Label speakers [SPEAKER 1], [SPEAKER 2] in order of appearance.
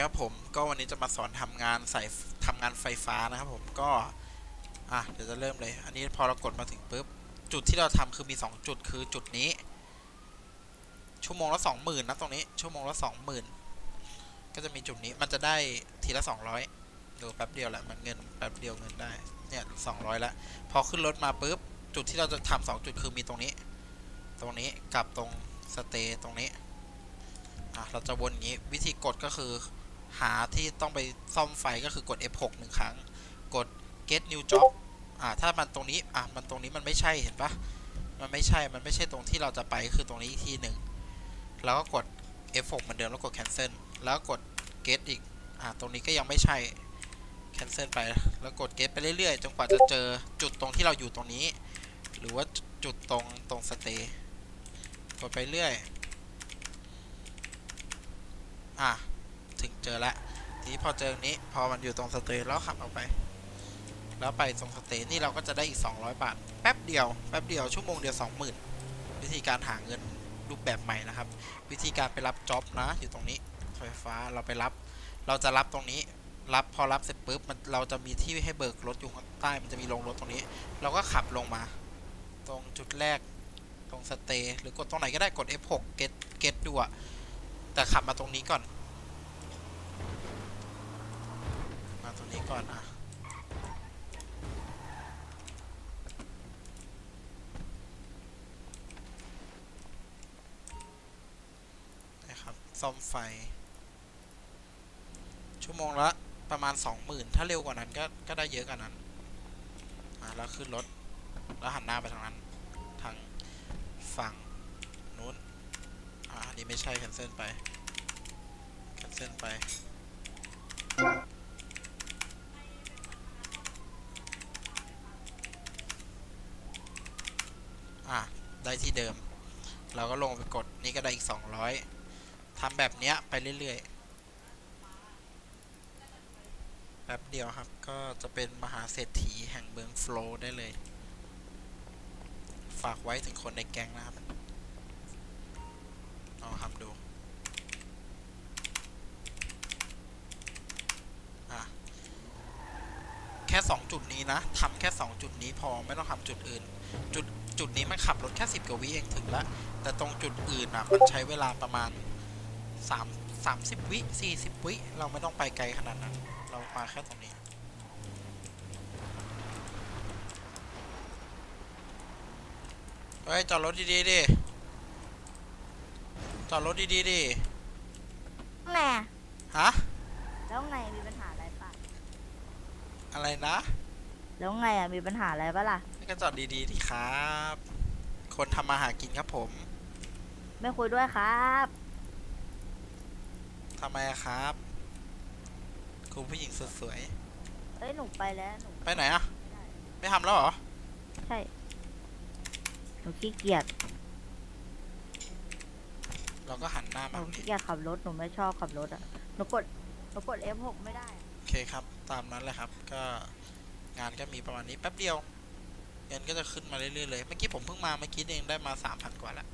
[SPEAKER 1] ครับผมก็วันนี้จะมาสอนทำงานใส่ทำงานไฟฟ้านะครับผมก็อะเดี๋ยวจะเริ่มเลย อันนี้พอเรากดมาถึงปุ๊บจุดที่เราทำคือมี 2 จุดคือจุดนี้ ชั่วโมงละสองหมื่นนะตรงนี้ชั่วโมงละสองหมื่นก็จะมีจุดนี้มันจะได้ทีละ 200ดูแป๊บเดียวแหละมันเงินแป๊บเดียวเงินได้เนี่ย200แล้วพอขึ้นรถมาปุ๊บจุดที่เราจะทำสองจุดคือมีตรงนี้ ตรงนี้กับตรงสเตย์ตรงนี้อะเราจะวนอย่างนี้วิธีกดก็คือ หาที่ต้องไปซ่อมไฟก็คือกด F6 หนึ่งครั้ง กด get new job อ่าถ้ามันตรงนี้ อะ มันตรงนี้มันไม่ใช่เห็นปะมันไม่ใช่ มันไม่ใช่ตรงที่เราจะไปคือตรงนี้อีกทีหนึ่งแล้วก็กด F6 เหมือนเดิมแล้วกด cancel แล้วกด get อีก อ่าตรงนี้ก็ยังไม่ใช่ cancel ไป แล้วกด get ไปเรื่อยๆ จนกว่าจะเจอจุดตรงที่เราอยู่ตรงนี้ หรือว่าจุดตรงตรง stay กดไปเรื่อย อะ ถึงเจอแล้วทีนี้พอเจอตรงนี้พอมันอยู่ตรงสเตย์แล้วขับออกไป แล้วไปตรงสเตย์นี่เราก็จะได้อีก 200 บาท แป๊บเดียวแป๊บเดียวชั่วโมงเดียว 20,000 วิธีการหาเงินรูปแบบใหม่นะครับ วิธีการไปรับจ็อบนะ อยู่ตรงนี้ไฟฟ้าเราไปรับ เราจะรับตรงนี้รับพอรับเสร็จปุ๊บมันเราจะมีที่ให้เบิกรถอยู่ข้างใต้มันจะมีลงรถตรงนี้ เราก็ขับลงมา ตรงจุดแรกตรงสเตย์หรือกดตรงไหนก็ได้กด F6 get get ดูอะแต่ขับมาตรงนี้ก่อน มาตรง นี้ก่อนอะนะครับซ่อมไฟ ชั่วโมงละประมาณ 20,000 ถ้าเร็วกว่านั้นก็ก็ได้เยอะกว่านั้นอ่าแล้วขึ้นรถ แล้วหันหน้าไปทางนั้น ทางฝั่งนู้นอ่าอันนี้ไม่ใช่แคนเซิลไปแคนเซิลไป อะ ได้ที่เดิม เราก็ลงไปกดนี่ก็ได้อีก 200ทำแบบเนี้ยไปเรื่อยๆแป๊บเดียวครับก็จะเป็นมหาเศรษฐีแห่งเมืองโฟลได้เลย ฝากไว้ถึงคนในแก๊งนะครับลองทำดูแค่ 2 จุดนี้นะทำแค่ 2 จุดนี้พอไม่ต้องทำจุดอื่น จุด จุดนี้มันขับรถแค่10กว่าวิเองถึงแล้วแต่ตรงจุดอื่นอะมันใช้เวลาประมาณ3 30วิ40วิ เราไม่ต้องไปไกลขนาดนั้น เรามาแค่ตรงนี้เฮ้ยจอดรถดีๆดิจอดรถดีๆดิ
[SPEAKER 2] แหน่
[SPEAKER 1] ฮะ
[SPEAKER 2] แล้วไงมีปัญหาอะไรปะ
[SPEAKER 1] อะไรนะ
[SPEAKER 2] แล้วไงอะมีปัญหาอะไรปะล่ะ
[SPEAKER 1] นี่ก็จอดดีๆดิครับ คนทำมาหากินครับผม
[SPEAKER 2] ไม่คุยด้วยครับ
[SPEAKER 1] ทำไมอะครับ คุณผู้หญิงสุดสวย
[SPEAKER 2] เอ้ยหนูไปแล้วหนู
[SPEAKER 1] ไปไหนอะไม่ทำแล้วเหรอ
[SPEAKER 2] ใช่หนูขี้เกียจ
[SPEAKER 1] เราก็หันหน้า
[SPEAKER 2] ห
[SPEAKER 1] มา
[SPEAKER 2] นู
[SPEAKER 1] แบบ
[SPEAKER 2] ขี้
[SPEAKER 1] นี้
[SPEAKER 2] เกียจขับรถหนูไม่ชอบขับรถอะหนูกดหนูกด F6 ไม่ได้อะ
[SPEAKER 1] โอเคครับ ตามนั้นเลยครับ ก็ งานก็มีประมาณนี้แป๊บเดียวเงินก็จะขึ้นมาเรื่อยๆเลย เมื่อกี้ผมเพิ่งมาเมื่อกี้เองได้มาสามพันกว่าแล้ว